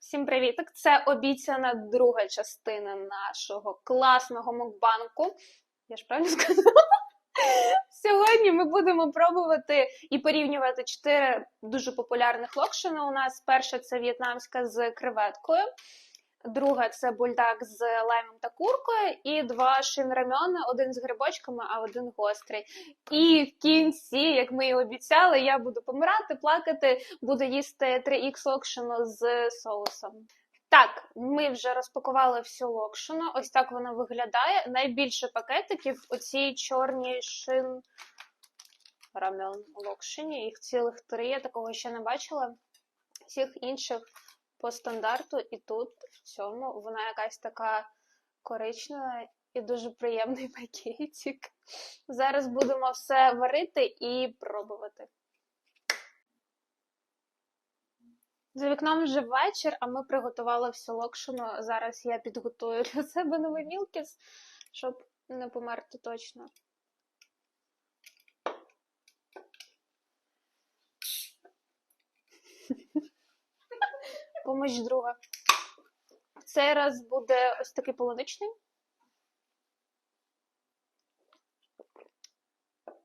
Всім привіток! Це обіцяна друга частина нашого класного мукбанку. Я ж правильно сказала? Сьогодні ми будемо пробувати і порівнювати чотири дуже популярних локшини. У нас перша це в'єтнамська з креветкою, друга це бульдак з лаймом та куркою, і два шинрамьони, один з грибочками, а один гострий. І в кінці, як ми і обіцяли, я буду помирати, плакати, буду їсти 3х локшину з соусом. Так, ми вже розпакували всю локшину. Ось так вона виглядає. Найбільше пакетиків у цій чорній шин рамен локшині. Їх цілих три. Я такого ще не бачила. Всіх інших по стандарту, і тут в цьому вона якась така коричнева і дуже приємний пакетик. Зараз будемо все варити і пробувати. За вікном вже вечір, а ми приготували всю локшину. Зараз я підготую для себе новий мілкіс, щоб не померти точно. Помощь друга. Цей раз буде ось такий полуничний.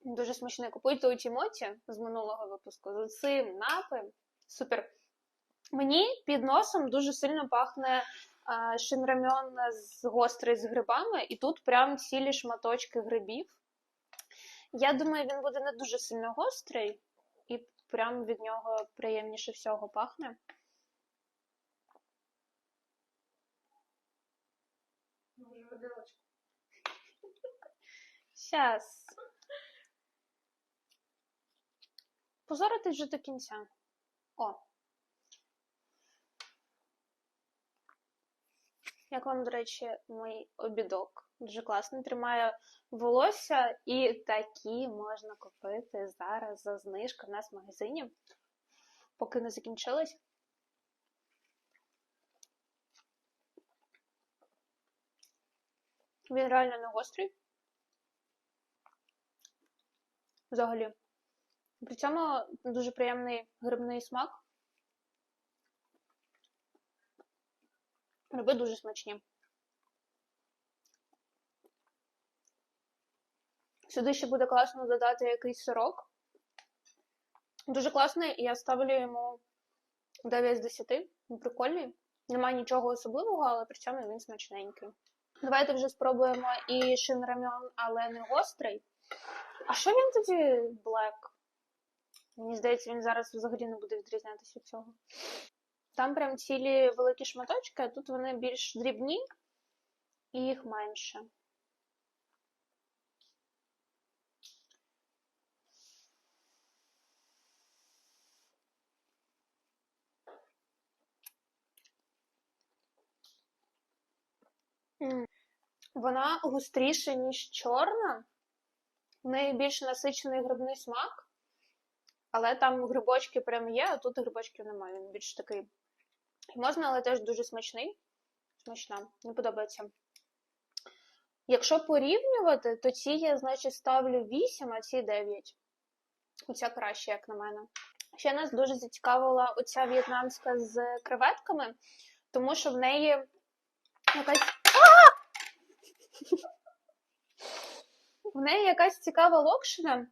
Дуже смачний. Купуйте у Тімоті з минулого випуску з цим напоєм. Супер. Мені під носом дуже сильно пахне а, шинрамьон з гострий з грибами, і тут прям цілі шматочки грибів. Я думаю, він буде не дуже сильно гострий, і прям від нього приємніше всього пахне. Щас. Позорити вже до кінця. О. Як вам, до речі, мій обідок? Дуже класно тримає волосся, і такі можна купити зараз за знижку в нас в магазині, поки не закінчились. Він реально не гострий. Взагалі. При цьому дуже приємний грибний смак. Гриби дуже смачні. Сюди ще буде класно додати якийсь сирок. Дуже класний, я ставлю йому 9 з 10. Він прикольний. Немає нічого особливого, але при цьому він смачненький. Давайте вже спробуємо і шинрамьон, але не гострий. А що він тоді блек? Мені здається, він зараз взагалі не буде відрізнятися від цього. Там прям цілі великі шматочки, а тут вони більш дрібні і їх менше. Вона густріша, ніж чорна. В неї більш насичений грибний смак, але там грибочки прям є, а тут грибочків немає. Він більш такий. Можна, але теж дуже смачний. Смачна, мені подобається. Якщо порівнювати, то ці я, значить, ставлю 8, а ці 9. Оця краще, як на мене. Ще нас дуже зацікавила оця в'єтнамська з креветками, тому що в неї якась. В неї якась цікава локшина.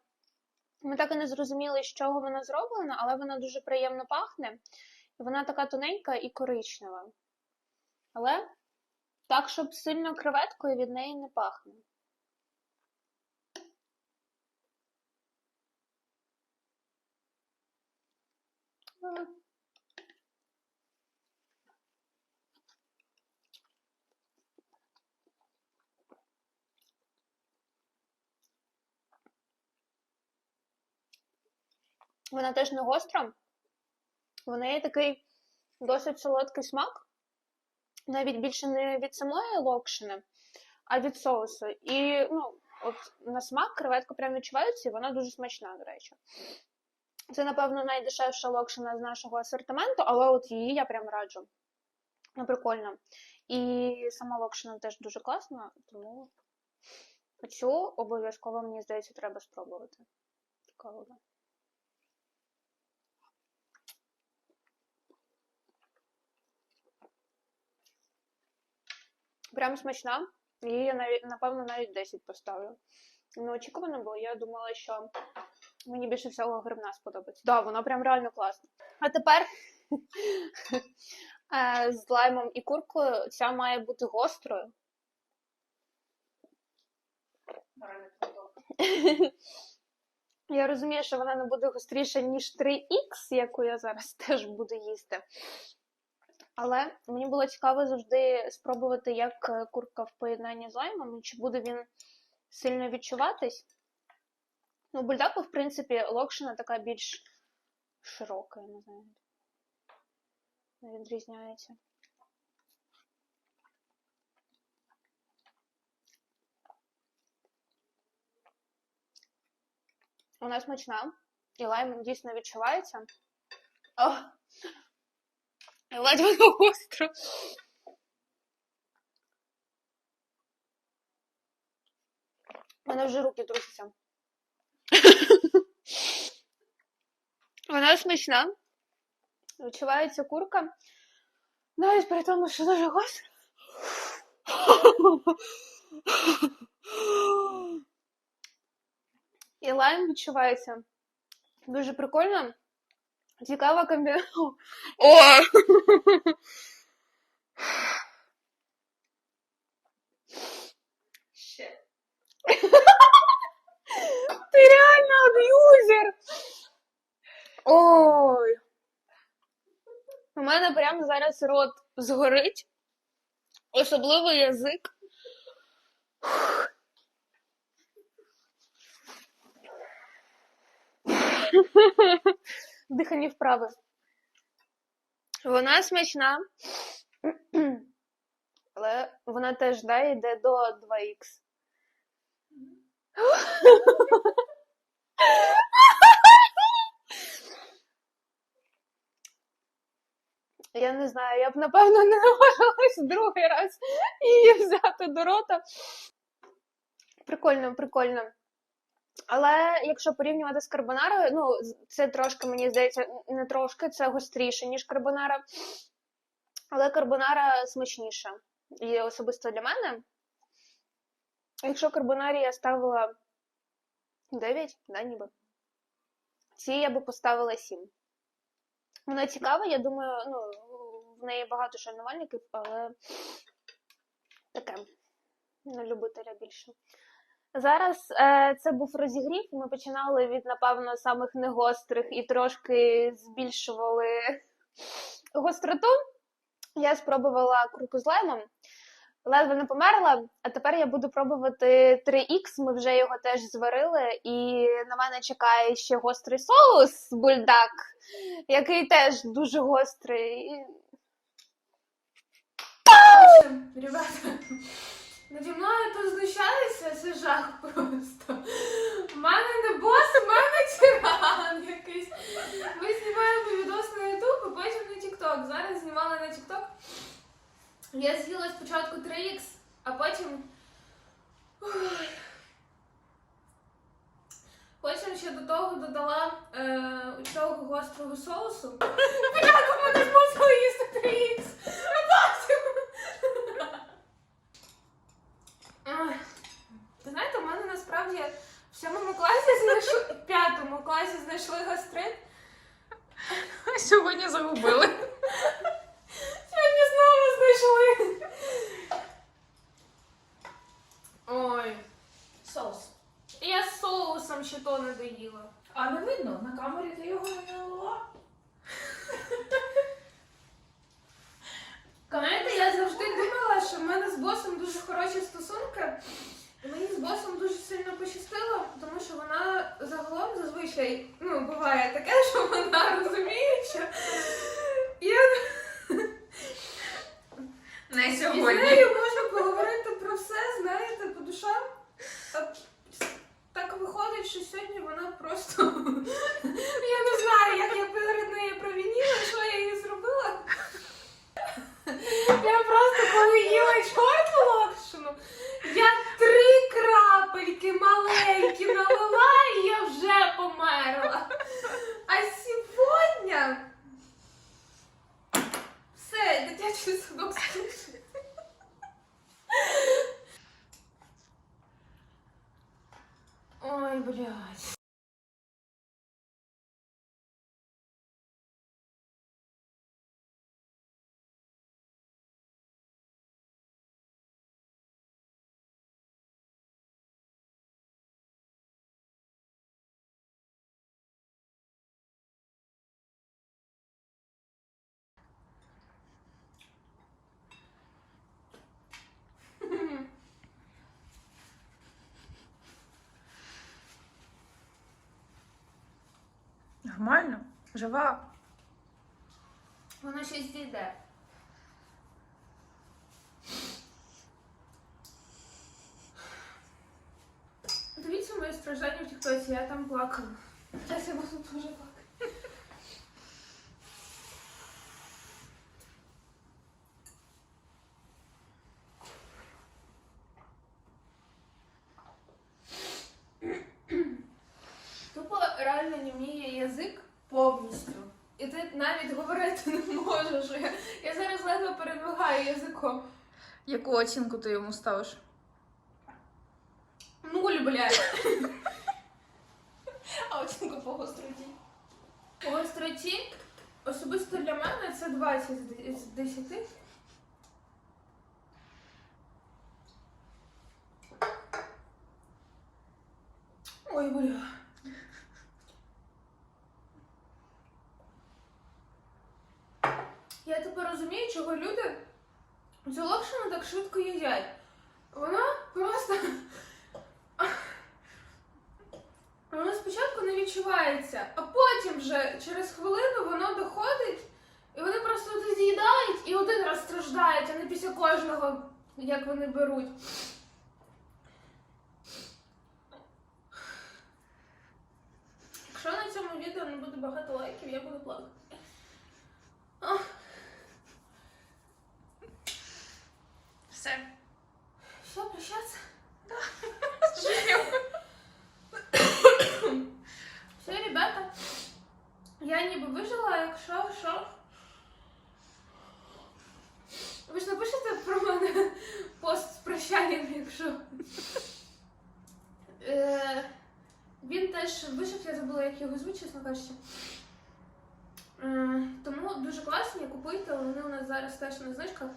Ми так і не зрозуміли, з чого вона зроблена, але вона дуже приємно пахне. Вона така тоненька і коричнева. Але так, щоб сильно креветкою від неї не пахне. Вона теж не гостра. В неї такий досить солодкий смак, навіть більше не від самої локшини, а від соусу. І ну, от на смак креветка прям відчувається, і вона дуже смачна, до речі. Це, напевно, найдешевша локшина з нашого асортименту, але от її я прям раджу. Ну, прикольно. І сама локшина теж дуже класна, тому цю обов'язково, мені здається, треба спробувати. Цікаво. Прям смачна. Її напевно, навіть 10 поставлю. Неочікувано, бо я думала, що мені більше всього грибна сподобається. Так, да, вона прям реально класна. А тепер е, з лаймом і куркою ця має бути гострою. Я розумію, що вона не буде гостріша, ніж 3х, яку я зараз теж буду їсти. Але мені було цікаво завжди спробувати, як е, курка в поєднанні з лаймом, чи буде він сильно відчуватись. Ну, бульдаку, в принципі, локшина така більш широка, я не знаю. Не відрізняється. Вона смачна, і лайм дійсно відчувається. О! І ледь воно гостро. У мене вже руки трусяться. Вона смачна. Відчувається курка. Навіть при тому, що дуже гостро. І лайм відчувається. Дуже прикольно. Цікава комбінація. О! Ще. Ти реально аб'юзер! Ой. У мене прямо зараз рот згорить. Особливо язик. Дихання вправе. Вона смачна. Але вона теж да, йде до 2х. Я не знаю, я б напевно не наважилась другий раз її взяти до рота. Прикольно, прикольно. Але якщо порівнювати з карбонарою, ну, це трошки, мені здається, не трошки, це гостріше, ніж карбонара. Але карбонара смачніша. І особисто для мене. Якщо карбонарі я ставила 9, да, ніби. Ці я би поставила 7. Вона цікава, я думаю, ну, в неї багато шанувальників, але таке на любителя більше. Зараз е, це був розігрів. Ми починали від, напевно, самих негострих і трошки збільшували гостроту. Я спробувала курку з лаймом, ледве не померла, а тепер я буду пробувати 3х. Ми вже його теж зварили, і на мене чекає ще гострий соус бульдак, який теж дуже гострий. Ребята, наді мною тут знущалися, це жах просто. У мене не бос, у мене тиран якийсь. Ми знімаємо відос на YouTube, а потім на TikTok. Зараз знімала на TikTok. Я з'їла спочатку 3х, а потім. Ой. Потім ще до того додала е, цього гострого соусу. Спочатку мене змусили їсти 3х, Класі знайшли гастрит. Сьогодні загубили. Сьогодні знову знайшли. Ой. Соус. Я з соусом ще то не доїла. А не видно, на камері ти його не налила. Знаєте, я завжди думала, що в мене з босом дуже хороші стосунки. І мені з босом дуже сильно пощастило, тому що вона загалом зазвичай ну, буває таке, що вона розуміюча. І я Не І з нею можна поговорити про все, знаєте, по душам. А так виходить, що сьогодні вона просто. Я не знаю, як я перед нею провініла, що я їй зробила. Я просто коли їла чорну локшину, я три крапельки маленькі налила, і я вже померла. А сьогодні все, дитячий садок скінчив. Нормально? Жива? Воно ще зійде. Дивіться моє страждання в тіктоці, я там плакала. Зараз я буду дуже плакати. Тупо реально німіє язик повністю. І ти навіть говорити не можеш. Я, я зараз ледве передвигаю. Яку оцінку ти йому ставиш? Нуль, блядь. А оцінку по гостроті? По гостроті особисто для мене це 20 з з 10. Ой, бля. Я тепер розумію, чого люди цю локшину так швидко їдять. Вона просто. Воно спочатку не відчувається, а потім вже через хвилину воно доходить, і вони просто з'їдають і один раз страждають, а не після кожного, як вони беруть. Якщо на цьому відео не буде багато лайків, я буду плакати. Ах, Все. Все, прощаться. Все, ребята. Я ніби вижила, якщо що. Ви ж напишете про мене пост з прощанням, якщо. Е, він теж вижив, я забула, як його звуть, чесно кажучи. Е, тому дуже класні, купуйте, вони у нас зараз теж на знижках.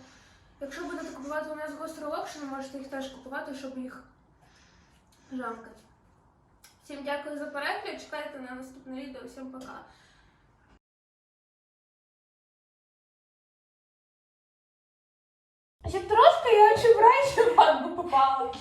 Якщо будете купувати у нас гостро локшини, можете їх теж купувати, щоб їх жамкати. Всім дякую за перегляд. Чекайте на наступне відео. Всім пока. Ще трошки я очі в речі в попала.